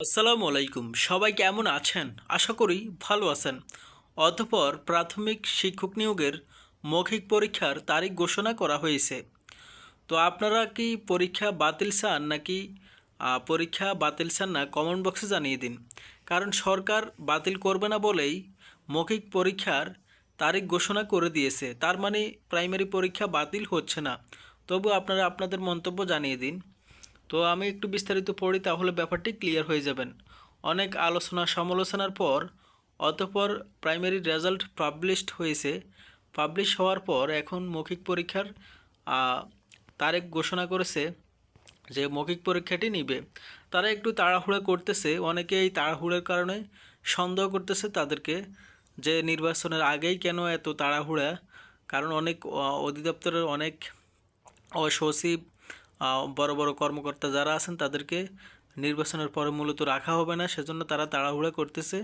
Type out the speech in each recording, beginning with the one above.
আসসালামু আলাইকুম। সবাই কেমন আছেন? আশা করি ভালো আছেন। অতঃপর প্রাথমিক শিক্ষক নিয়োগের মৌখিক পরীক্ষার তারিখ ঘোষণা করা হয়েছে। তো আপনারা কি পরীক্ষা বাতিল চান নাকি পরীক্ষা বাতিল চান না কমেন্ট বক্সে জানিয়ে দিন। কারণ সরকার বাতিল করবে না বলেই মৌখিক পরীক্ষার তারিখ ঘোষণা করে দিয়েছে। তার মানে প্রাইমারি পরীক্ষা বাতিল হচ্ছে না। তবু আপনারা আপনাদের মন্তব্য জানিয়ে দিন। তো আমি একটু বিস্তারিত পড়ি তাহলে ব্যাপারটি ক্লিয়ার হয়ে যাবেন। অনেক আলোচনা সমালোচনার পর, অতপর প্রাইমারি রেজাল্ট পাবলিশড হয়েছে। পাবলিশ হওয়ার পর এখন মৌখিক পরীক্ষার তারিখ ঘোষণা করেছে যে মৌখিক পরীক্ষাটি নিবে। তারা একটু তাড়াহুড়া করতেছে অনেকে এই তাড়াহুড়োর কারণে সন্দেহ করতেছে তাদেরকে যে নির্বাচনের আগেই কেন এত তাড়াহুড়া। কারণ অনেক অধিদপ্তরের অনেক সচিব বড় বড় কর্মকর্তা যারা আছেন তাদেরকে নির্বাচনের পরে মূলত রাখা হবে না, সেজন্য তারা তাড়াহুড়া করতেছে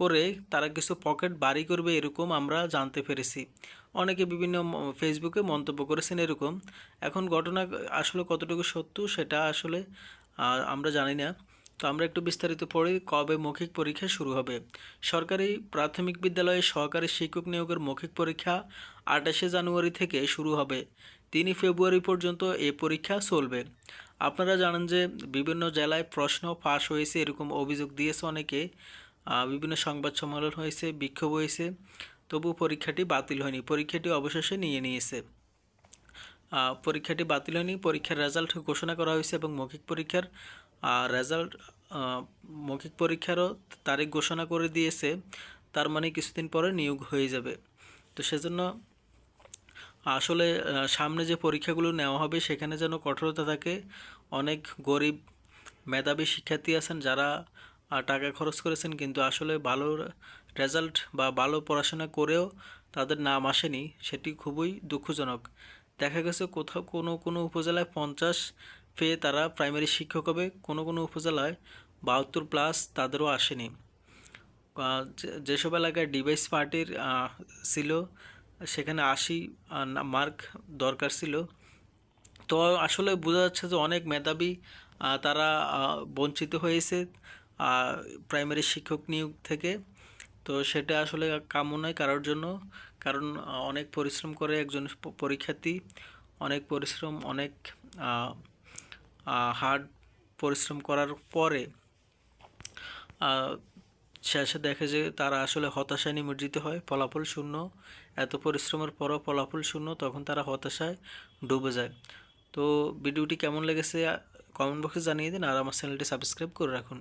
করে তারা কিছু পকেট বাড়ি করবে এরকম আমরা জানতে পেরেছি। অনেকে বিভিন্ন ফেসবুকে মন্তব্য করেছেন এরকম। এখন ঘটনা আসলে কতটুকু সত্য সেটা আসলে আমরা জানি না। তো আমরা একটু বিস্তারিত পড়ি কবে মৌখিক পরীক্ষা শুরু হবে। সরকারি প্রাথমিক বিদ্যালয়ে সহকারী শিক্ষক নিয়োগের মৌখিক পরীক্ষা আঠাশে জানুয়ারি থেকে শুরু হবে। তিন ফেব্রুয়ারি পর্যন্ত এই পরীক্ষা চলবে। আপনারা জানেন যে বিভিন্ন জেলায় প্রশ্ন ফাঁস হয়েছে, এরকম অভিযোগ দিয়েছে অনেকে। বিভিন্ন সংবাদ সম্মেলন হয়েছে, বিক্ষোভ হয়েছে, তবু পরীক্ষাটি বাতিল হয়নি। পরীক্ষাটি অবশেষে নিয়ে নিয়েছে। পরীক্ষাটি বাতিল হয়নি। পরীক্ষার রেজাল্ট ঘোষণা করা হয়েছে এবং মৌখিক পরীক্ষার রেজাল্ট মৌখিক পরীক্ষারও তারিখ ঘোষণা করে দিয়েছে। তার মানে কিছুদিন পরে নিয়োগ হয়ে যাবে। তো সেজন্য আসলে সামনে যে পরীক্ষাগুলো নেওয়া হবে সেখানে যেন কঠোরতা থাকে। অনেক গরিব মেধাবী শিক্ষার্থী আছেন যারা টাকা খরচ করেছেন কিন্তু আসলে ভালো রেজাল্ট বা ভালো পড়াশোনা করেও তাদের নাম আসেনি, সেটি খুবই দুঃখজনক। দেখা গেছে কোথাও কোনো কোনো উপজেলায় পঞ্চাশ পেয়ে তারা প্রাইমারি শিক্ষক হবে, কোনো কোনো উপজেলায় বাহাত্তর প্লাস তাদেরও আসেনি। যেসব এলাকায় ডিভাইস পার্টির ছিল সেখানে আশি মার্ক দরকার ছিল। তো আসলে বোঝা যাচ্ছে যে অনেক মেধাবী তারা বঞ্চিত হয়েছে প্রাইমারি শিক্ষক নিয়োগ থেকে। তো সেটা আসলে কাম্য নয় কারোর জন্য। কারণ অনেক পরিশ্রম করে একজন পরীক্ষার্থী, অনেক পরিশ্রম, অনেক হার্ড পরিশ্রম করার পরে শেষে দেখে যে তারা আসলে হতাশায় নিমজ্জিত হয়। ফলাফল শূন্য। এত পরিশ্রমের পরও ফলাফল শূন্য, তখন তারা হতাশায় ডুবে যায়। তো ভিডিওটি কেমন লেগেছে কমেন্ট বক্সে জানিয়ে দিন আর আমার চ্যানেলটি সাবস্ক্রাইব করে রাখুন।